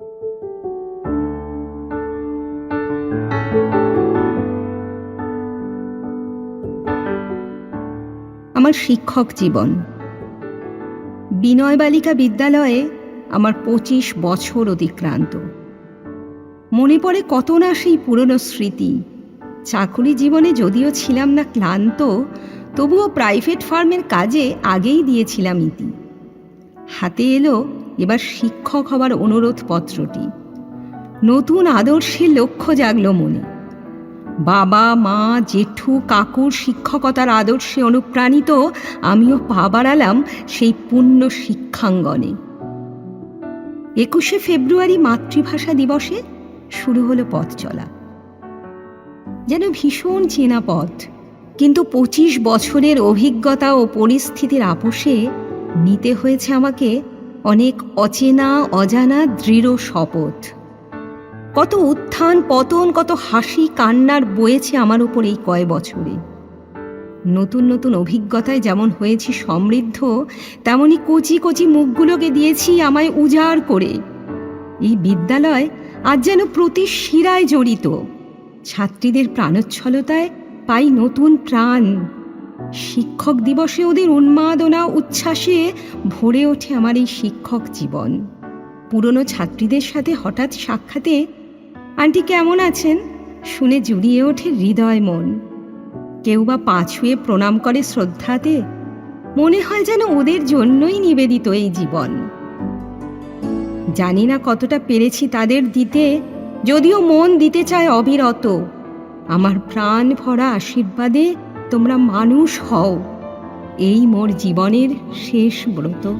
আমার শিক্ষক জীবন। বিনয় বালিকা বিদ্যালয়ে আমার পঁচিশ বছর অতিক্রান্ত। মনে পড়ে কত না সেই পুরনো স্মৃতি। চাকুরি জীবনে যদিও ছিলাম না ক্লান্ত, তবুও প্রাইভেট ফার্মের কাজে আগেই দিয়েছিলাম ইতি। হাতে এলো এবার শিক্ষক হবার অনুরোধ পত্রটি। নতুন আদর্শের লক্ষ্য জাগলো মনে। বাবা, মা, জেঠু, কাকুর শিক্ষকতার আদর্শে অনুপ্রাণিত আমিও পা বাড়ালাম সেই পূর্ণ শিক্ষাঙ্গনে। একুশে ফেব্রুয়ারি মাতৃভাষা দিবসে শুরু হলো পথ চলা। যেন ভীষণ চেনা পথ কিন্তু পঁচিশ বছরের অভিজ্ঞতা ও পরিস্থিতির আপোষে নিতে হয়েছে আমাকে অনেক অচেনা, অজানা, দৃঢ় শপথ। কত উত্থান পতন, কত হাসি কান্নার বয়েছে আমার উপর এই কয় বছরে। নতুন নতুন অভিজ্ঞতায় যেমন হয়েছি সমৃদ্ধ, তেমনি কচি কচি মুখগুলোকে দিয়েছি আমায় উজাড় করে। এই বিদ্যালয় আজ যেন প্রতি শিরায় জড়িত। ছাত্রীদের প্রাণোচ্ছলতায় পাই নতুন প্রাণ। শিক্ষক দিবসে ওদের উন্মাদনা, উচ্ছ্বাসে ভরে ওঠে আমার এই শিক্ষক জীবন। পুরনো ছাত্রীদের সাথে হঠাৎ সাক্ষাতে, আন্টি কেমন আছেন? শুনে জুড়িয়ে ওঠে হৃদয় মন। কেউ বা পা ছুঁয়ে প্রণাম করে শ্রদ্ধাতে, মনে হয় যেন ওদের জন্যই নিবেদিত এই জীবন। জানি না কতটা পেরেছি তাদের দিতে, যদিও মন দিতে চায় অবিরত। আমার প্রাণ ভরা আশীর্বাদে তোমরা মানুষ হও। এই মোর জীবনের শেষ ব্রত।